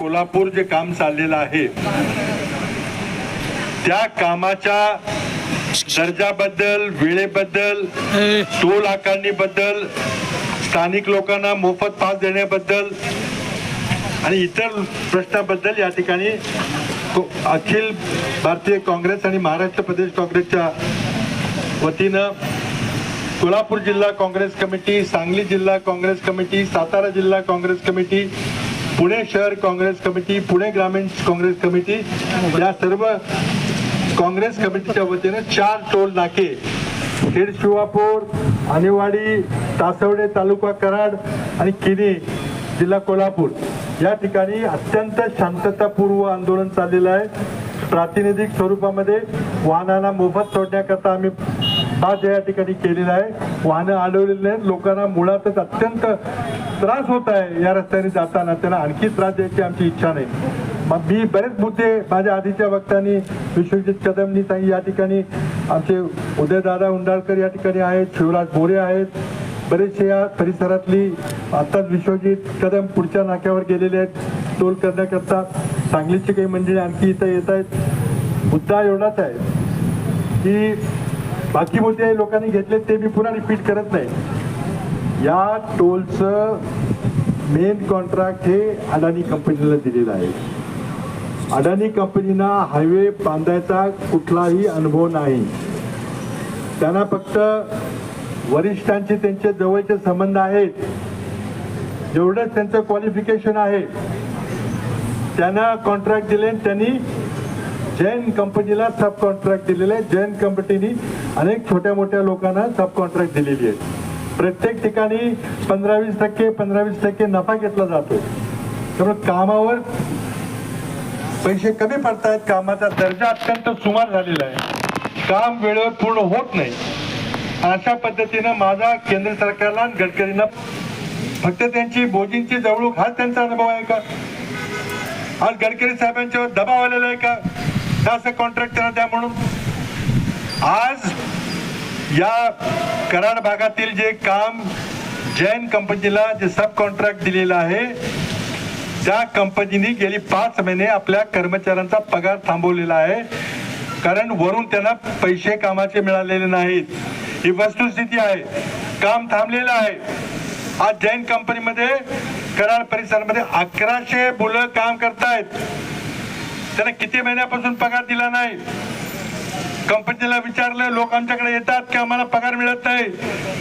कोल्हापूर जे काम चाललेलं आहे त्या कामाच्या दर्जाबद्दल वेळेबद्दल टोल आकारणीबद्दल स्थानिक लोकांना मोफत पास देण्याबद्दल आणि इतर प्रश्नाबद्दल या ठिकाणी अखिल भारतीय काँग्रेस आणि महाराष्ट्र प्रदेश काँग्रेसच्या वतीनं कोल्हापूर जिल्हा काँग्रेस कमिटी सांगली जिल्हा काँग्रेस कमिटी सातारा जिल्हा काँग्रेस कमिटी पुणे शहर काँग्रेस कमिटी पुणे ग्रामीण काँग्रेस कमिटी या सर्व काँग्रेस कमिटीच्या वतीनं चार टोल नाके. खेड शिवापूर आणेवाडी तासवडे तालुका कराड आणि किनी जिल्हा कोल्हापूर. या ठिकाणी अत्यंत शांततापूर्व आंदोलन चाललेलं आहे. प्रातिनिधिक स्वरूपामध्ये वाहनांना मोफत सोडण्याकरता आम्ही आज या ठिकाणी केलेला आहे. वाहनं अडवलेली आहेत लोकांना मुळातच अत्यंत त्रास होत आहे या रस्त्याने जाताना. त्यांना आणखी त्रास द्यायची आमची इच्छा नाही. मग मी बरेच मुद्दे माझ्या आधीच्या वक्त्यांनी विश्वजित कदमनी सांगितले या ठिकाणी आमचे उदयदादा उंडाळकर या ठिकाणी आहेत शिवराज बोरे आहेत. बरेचसे या परिसरातली आत्ताच विश्वजित कदम पुढच्या नाक्यावर गेलेले आहेत. टोल करण्याकरता सांगलीची काही मंडळी आणखी इथं येत आहेत. मुद्दा एवढाच आहे की बाकी मुद्दे लोकांनी घेतले ते मी पुन्हा रिपीट करत नाही. या टोलचं मेन कॉन्ट्रॅक्ट हे अडाणी कंपनीला दिलेलं आहे. अडाणी कंपनीना हायवे बांधायचा कुठलाही अनुभव नाही. त्यांना फक्त वरिष्ठांचे त्यांचे जवळचे संबंध आहेत. जेवढंच त्यांचं क्वालिफिकेशन आहे त्यांना कॉन्ट्रॅक्ट दिले आणि त्यांनी जैन कंपनीला सब कॉन्ट्रॅक्ट दिलेले आहे जैन कंपनीने अनेक छोट्या मोठ्या लोकांना सब कॉन्ट्रॅक्ट दिलेली आहे प्रत्येक ठिकाणी पंधरा वीस टक्के पंधरा वीस टक्के नफा घेतला जातो. त्यामुळे कामावर पैसे कमी पडतायत. कामाचा दर्जा अत्यंत सुमार झालेला आहे. काम वेळेवर पूर्ण होत नाही. अशा पद्धतीनं माझा केंद्र सरकारला आणि गडकरींना फक्त त्यांची बोजींची जवळूक हाच त्यांचा अनुभव आहे का? आज गडकरी साहेबांच्यावर दबाव आलेला आहे का? असं कॉन्ट्रॅक्ट त्यांना द्या म्हणून. आज या कराड भागातील जे काम जैन कंपनीला जे सब कॉन्ट्रॅक्ट दिलेलं आहे त्या कंपनीने गेली पाच महिने आपल्या कर्मचाऱ्यांचा पगार थांबवलेला आहे. कारण वरून त्यांना पैसे कामाचे मिळालेले नाहीत. ही वस्तुस्थिती आहे. काम थांबलेलं आहे. आज जैन कंपनीमध्ये कराड परिसरामध्ये अकराशे मुलं काम करतायत. त्यांना किती महिन्यापासून पगार दिला नाही? कंपनीला विचारलं लोक आमच्याकडे येतात की आम्हाला पगार मिळत नाही.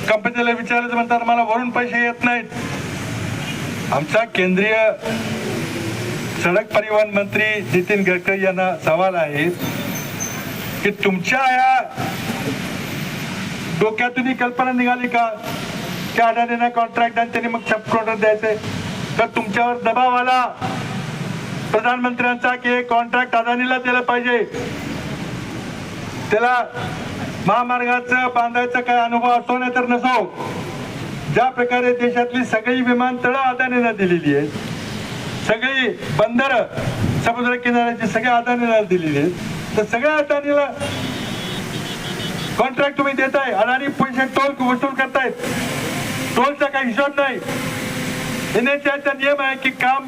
कंपनीला विचारलं म्हणतात मला वरून पैसे येत नाहीत. आमचा केंद्रीय सडक परिवहन मंत्री नितीन गडकरी यांना सवाल आहे की तुमच्या या डोक्यातून ही कल्पना निघाली का? की अडाणीना कॉन्ट्रॅक्ट आणि त्यांनी मग सब कॉन्ट्रॅक्ट द्यायचे. तर तुमच्यावर दबाव आला. प्रधानमंत्र्यांचा की कॉन्ट्रॅक्ट अदानीला दिला पाहिजे. त्याला महामार्गाचं बांधायचा काय अनुभव असो नाही तर नसो. ज्या प्रकारे देशातली सगळी विमानतळं अदानीला दिलेली आहेत सगळी बंदर समुद्र किनाऱ्याची सगळ्या अदानीला दिलेली आहेत तर सगळ्या अदानीला कॉन्ट्रॅक्ट तुम्ही देताय. अदानी पैसे टोल वसूल करतायत. टोलचा काही हिशोब नाही. एनएचआयचा नियम आहे की काम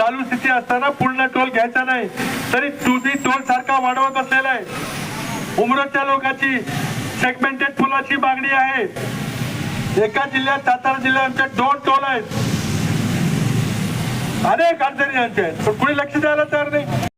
चालू स्थिती असताना पूर्ण टोल घ्यायचा नाही तरी तुझी टोल सारखा वाढवत असलेला आहे. उमरच्या लोकांची सेगमेंटेड पुलाची मागणी आहे. एका जिल्ह्यात सातारा जिल्ह्यात दोन टोल आहेत. अनेक अडचणी यांच्या आहेत. पण कुणी लक्ष द्यायला तयार नाही.